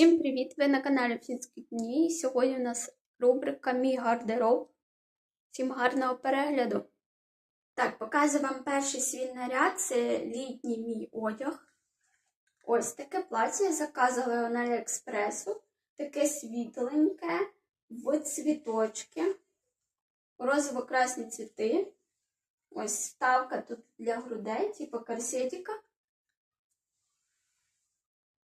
Всім привіт! Ви на каналі Фінські дні. Сьогодні у нас рубрика Мій гардероб. Всім гарного перегляду. Так, показую вам перший свій наряд. Це літній мій одяг. Ось таке плаття я заказала на Аліекспресу. Таке світленьке, в цвіточки, розово-красні цвіти. Ось ставка тут для грудей, типу корсетика.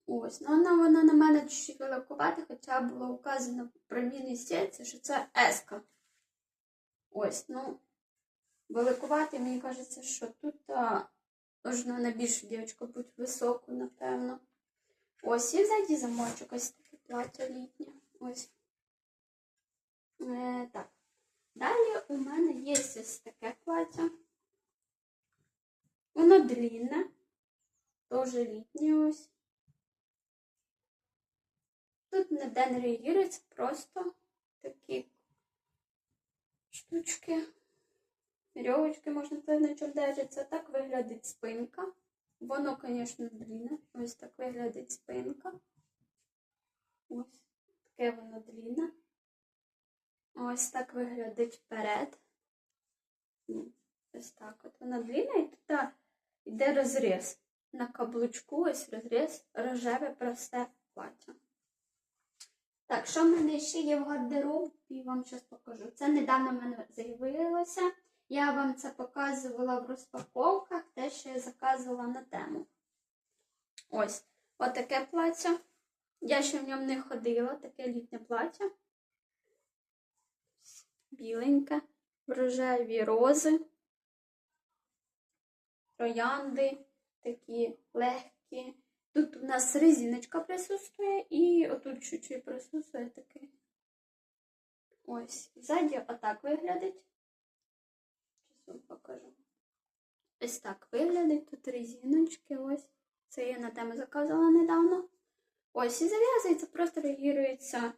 Ось, ну вона, вона на мене чуть великувата, хоча було указано в промінній сітці, що це еска. Ось, ну, великувати, мені кажеться, що тут можна на більшу дівчинку бути високу, напевно. Ось, і ззаді замочок, ось таке плаття літнє. Ось. Е, так. Далі у мене є ось таке плаття. Воно длинне, теж літнє ось. Тут не реагується, просто такі штучки, вірьовочки, можна чому держиться. Так виглядить спинка. Воно, звісно, длинне. Ось так виглядить спинка. Ось таке воно длинне. Ось так виглядить вперед. Ось так от воно длинне і тут йде розріз. На каблучку ось розріз рожеве просте плаття. Так, що в мене ще є в гардеробі, вам зараз покажу. Це недавно в мене з'явилося. Я вам це показувала в розпаковках, те, що я заказувала на тему. Ось, отаке плаття. Я ще в ньому не ходила, таке літнє плаття. Біленьке, в рожеві рози, троянди, такі легкі. Тут у нас резиночка присутствує і отут чуть-чуть присутствує таке. Ось. Ззаді отак виглядить. Зараз вам покажу. Ось так виглядить. Тут резиночки, ось. Це я на тему заказувала недавно. Ось, і зав'язується, просто реагується,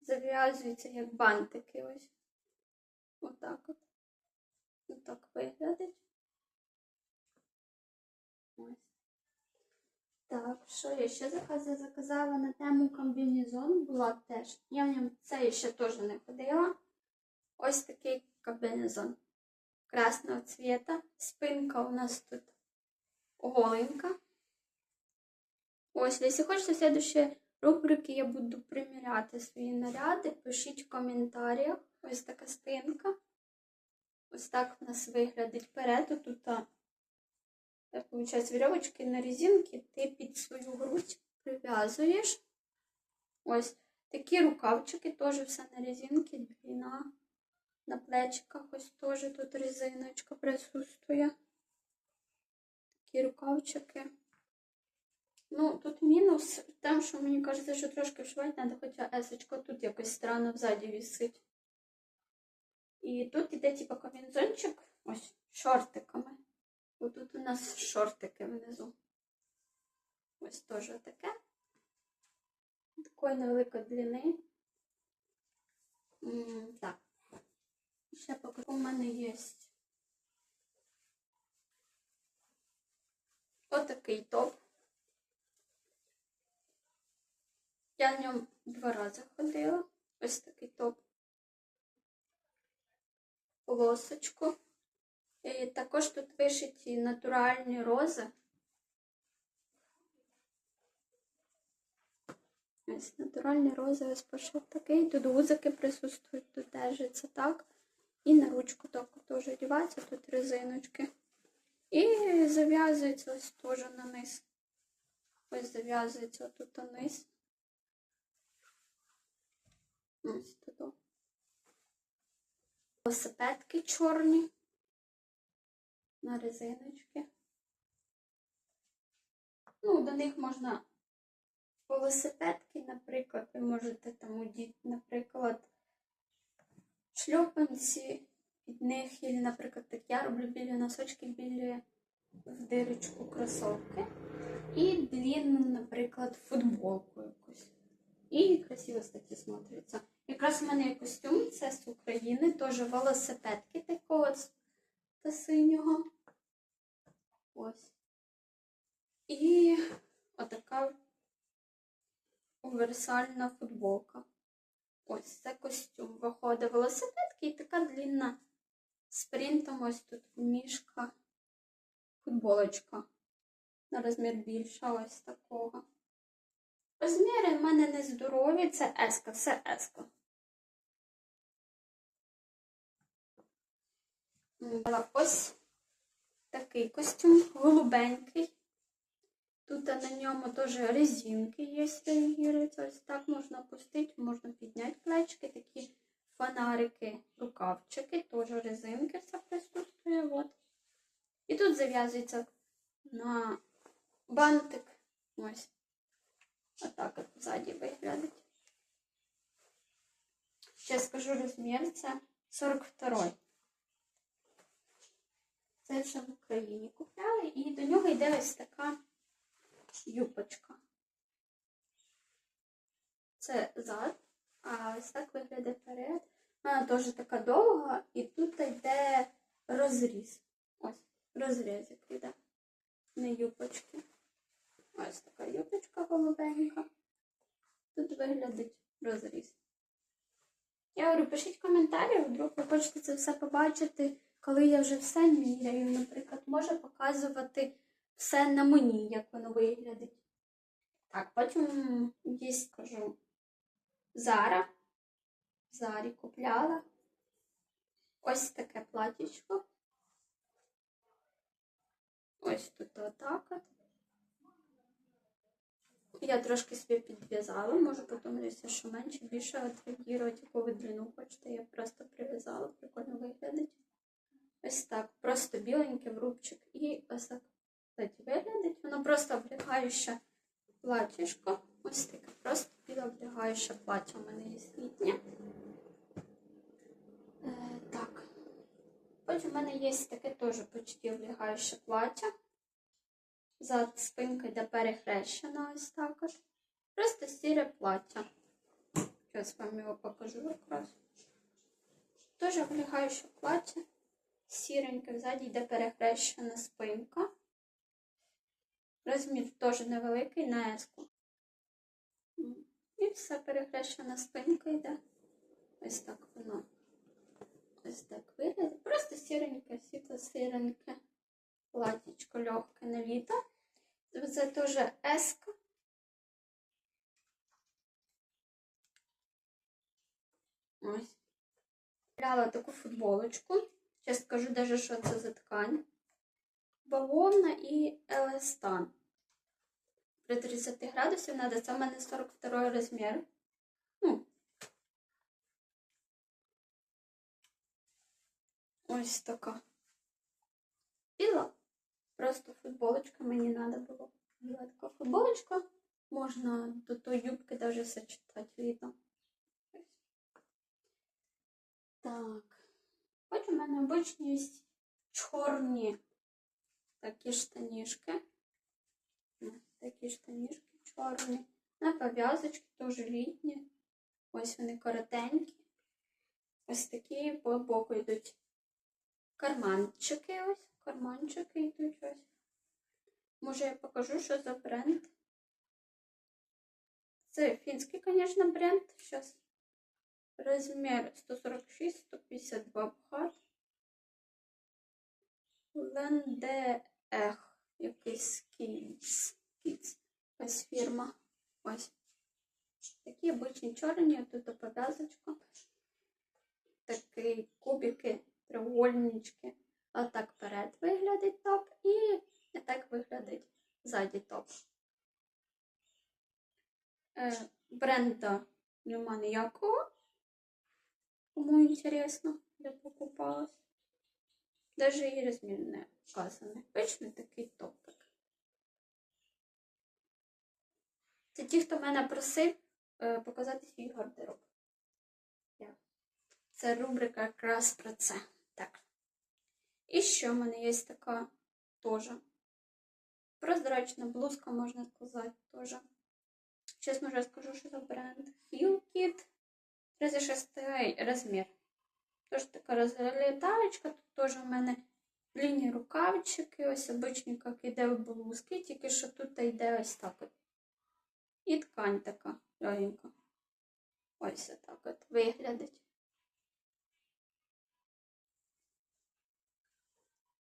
зав'язується як бантики. Ось. Отак от. Отак виглядить. Ось. Так, що я ще заказала? Заказала на тему комбінезон, була теж. Я в ньому це ще теж не ходила. Ось такий комбінезон красного цвіта. Спинка у нас тут голенька. Ось, якщо хочете в следующій рубрики я буду приміряти свої наряди. Пишіть в коментарях. Ось така спинка. Ось так у нас виглядить вперед. Тут так, получается, веревочки на резинки ти під свою грудь прив'язуєш. Ось такі рукавчики, теж все на резинки, длина. На плечиках ось теж тут резиночка присутствує. Такі рукавчики. Ну, тут мінус в тому, що мені кажеться, що трошки вшивати треба, хоча есочка тут якось странно взаді висить. І тут іде, типу, комбінзончик, ось, шортиками. Отут у нас шортики внизу. Ось теж таке. Такої невеликої длини. Так. Ще поки у мене є отакий топ. Я в ньому два рази ходила. Ось такий топ. Полосочку. І також тут вишиті натуральні рози. Ось натуральні рози ось пошив такий. Тут гузики присутствують, тут держиться так. І на ручку так теж одягається, тут резиночки. І зав'язується ось теж на низ. Ось зав'язується тут на низ. Ось тут. Велосипедки чорні на резиночки. Ну, до них можна велосипедки, наприклад, ви можете там удіти, наприклад, шльопанці під них, і, наприклад, так я роблю білі носочки, білі в дирочку кросовки. І длинну, наприклад, футболку якусь. І красиво, кстати, смотриться. Якраз у мене є костюм, це з України, теж велосипедки такого та синього. Ось. І отака універсальна футболка. Ось це костюм. Виходить велосипедки і така длінна з принтом ось тут мішка, футболочка. На розмір більша ось такого. Розміри в мене не здорові, це еска, все еска. Ось такий костюм, голубенький. Тут на ньому теж резинки є, реагуються. Ось так можна опустити, можна підняти плечики, такі фонарики, рукавчики, теж резинки все присутствує. Вот. І тут зав'язується на бантик. Ось. Отак от ззаді виглядить. Ще скажу розмір, це 42 Це в Україні купляли, і до нього йде ось така юбочка. Це зад, а ось так виглядає перед. Вона теж така довга, і тут йде розріз. Ось, розрізик йде. Не юбочки. Ось така юбочка голубенька. Тут виглядить розріз. Я говорю, пишіть коментарі, вдруг ви хочете це все побачити, коли я вже все міряю, наприклад, може показувати все на мені, як воно виглядить. Так, потім є, скажу, Зара. Зарі купляла. Ось таке платічко. Ось тут отак. Я трошки собі підв'язала, може потім десь що менше, більше отреагувати, яку ви длину хочете. Я просто прив'язала, прикольно виглядить. Ось так. Просто біленький в рубчик. І ось так кстати, виглядить. Воно просто облягаюче платічко. Ось таке. Просто біле облягаюче плаття у мене є літнє. Е, так. Потім в мене є таке теж почти облягаюче плаття. За спинкою йде перехрещена ось так от. Просто сіре плаття. Зараз вам його покажу якраз. Теж облягаюче плаття. Сіреньке, ззаді йде перехрещена спинка. Розмір теж невеликий на еску. І все перехрещена спинка йде. Ось так воно. Ось так виглядає. Просто сіреньке, світло сіреньке. Платічко легке на літо. Це теж еска. Ось. Купляла таку футболочку. Зараз скажу даже, що це за ткань. Бавовна і еластан. При 30 градусів треба. Це в мене 42 розмір. Ну. Ось така. Біла. Просто футболочка мені треба було. Біла така футболочка. Можна до тої юбки навіть сочетати видно. Так. Хоч у мене обичні чорні такі штанішки. Такі штанішки чорні. На пов'язочки теж літні. Ось вони коротенькі. Ось такі по боку йдуть карманчики. Ось, карманчики йдуть ось. Може, я покажу, що за бренд. Це фінський, звісно, бренд. Зараз розмір 146-152 бхат. Лендеех. Якийсь кіц. Кіц. Ось фірма. Ось. Такі обичні чорні, тут пов'язочка. Такі кубики, треугольнички. Отак перед виглядить топ і так виглядить ззаді топ. Е, бренда нема ніякого. Кому інтересно, де покупалась. Даже і розмір не вказаний. Вічно такий топик. Це ті, хто мене просив е, показати свій гардероб. Це рубрика якраз про це. Так. І ще в мене є така теж. Прозрачна блузка, можна сказати, теж. Зараз може скажу, що за бренд. Hillkit. 36 розмір. Тож така розлітаєчка, тут теж у мене длинні рукавчики, ось обичні, як іде в блузки, тільки що тут йде ось так. от. І ткань така легенько. Ось отак от виглядить.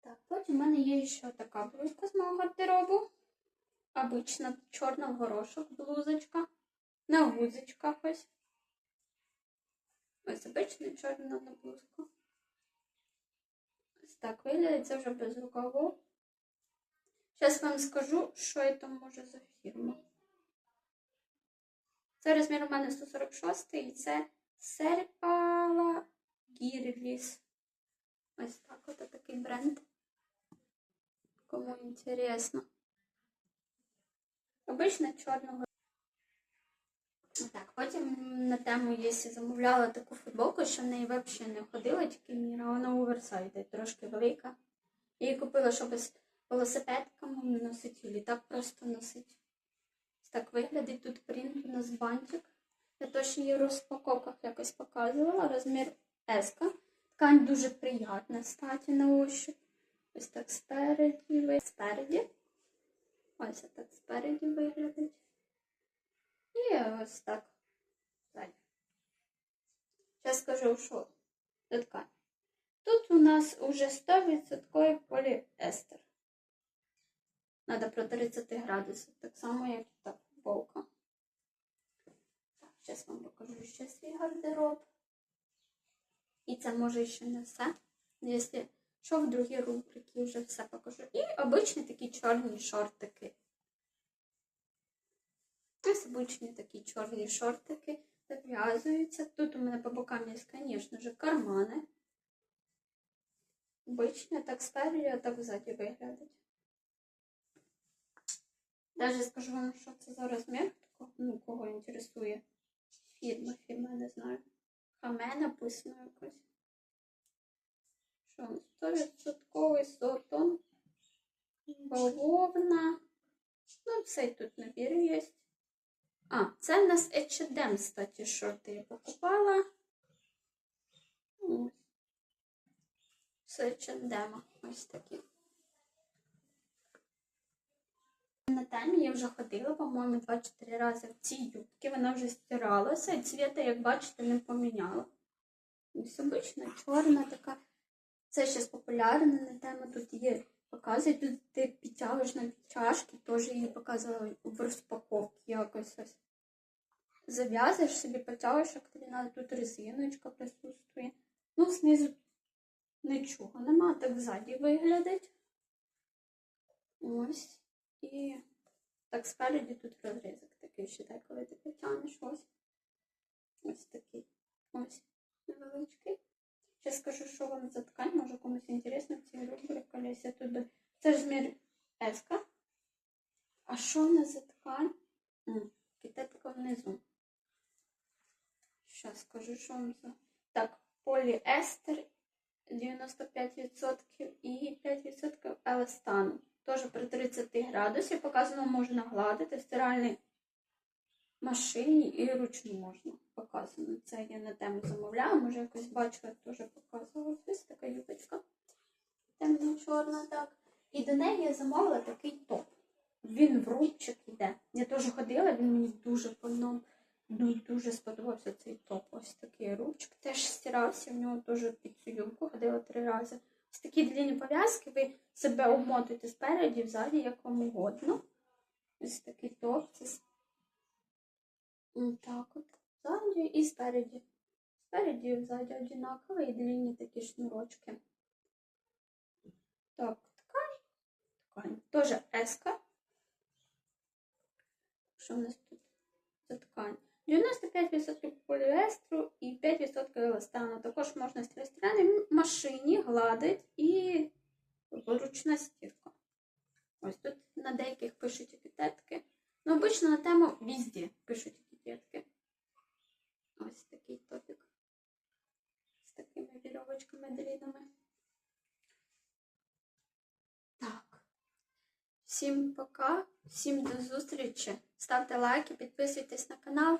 Так, потім в мене є ще така блузка з мого гардеробу. Обична чорна в горошок блузочка. На гузочках ось. Ось обична чорна на блузку. Ось так виглядає, це вже без рукаву. Зараз вам скажу, що це може за фірма. Це розмір у мене 146 і це Серпала Гірліс. Ось так от такий бренд. Кому інтересно. Обично чорного. Так, потім на тему, якщо замовляла таку футболку, що в неї взагалі не ходила, тільки міра, вона оверсайд, трошки велика. Її купила, щоб з велосипедками носити, і літак просто носити. Ось так виглядить тут принт у нас бантик. Я точно її в розпаковках якось показувала. Розмір S. Ткань дуже приятна, статі на ощупь. Ось так спереді, спереді. Ось так спереді виглядить. І ось так. Ззаді. Зараз скажу, що за ткань. Тут у нас уже 100% поліестер. Надо про 30 градусів, так само, як та футболка. Так, зараз вам покажу ще свій гардероб. І це може ще не все. Якщо що в другій рубриці вже все покажу. І обичні такі чорні шортики. Обичні такі чорні шортики зав'язуються. Тут у мене по бокам є, звісно ж, кармани. Обичні, так спереді, а так ззаді виглядать. Даже скажу вам, що це за розмір, ну, кого інтересує. Фірма, фірма, не знаю. Хаме написано якось. Що, 100% сотон, бавовна. Ну, цей тут набір є. А, це в нас H&M, кстати, шорти я покупала. Ось. З H&M, ось такі. На темі я вже ходила, по-моєму, 2-4 рази в цій юбці. Вона вже стиралася, і цвіта, як бачите, не поміняла. Ось обична, чорна така. Це зараз популярна на тему. Тут є, показують, тут ти підтягуєш на чашки, теж її показували в розпаковці якось ось. Зав'язуєш собі, потягуєш, тобі треба, тут резиночка присутствує. Ну, знизу нічого нема, так ззаді виглядить. Ось. І так спереді тут розрізок такий ще так, коли ти потягнеш ось. Ось такий. Ось невеличкий. Ще скажу, що вам за ткань, може комусь інтересно в цій рубриці, тут. Це ж змір S. А що в нас за ткань? Китетка внизу. Зараз скажу, що вам за. Так, поліестер 95% і 5% еластану. Теж при 30 градусів показано можна гладити в машині і ручну можна показано. Це я на тему замовляла, може якось бачила, теж показувала. Ось така юбочка. Темно-чорна, так. І до неї я замовила такий топ. Він в рубчик іде. Я теж ходила, він мені дуже по ну, дуже сподобався цей топ. Ось такий рубчик. Теж стирався, в нього теж під цю юбку ходила три рази. Ось такі длинні пов'язки, ви себе обмотуєте спереді, взаді, як вам угодно. Ось такий топ. Це так от. Ззаді і спереді. Спереді і ззаді однакові і длинні такі шнурочки. Так, ткань. Ткань. Тоже еска. Що в нас тут за ткань? 95% поліестру і 5% еластану. Також можна в машині гладить і ручна стірка. Ось тут на деяких пишуть етикетки. Ну, обично на тему везде пишуть етикетки. Ось такий топік. З такими вірьовочками длинними. Так. Всім пока, всім до зустрічі. Ставте лайки, підписуйтесь на канал.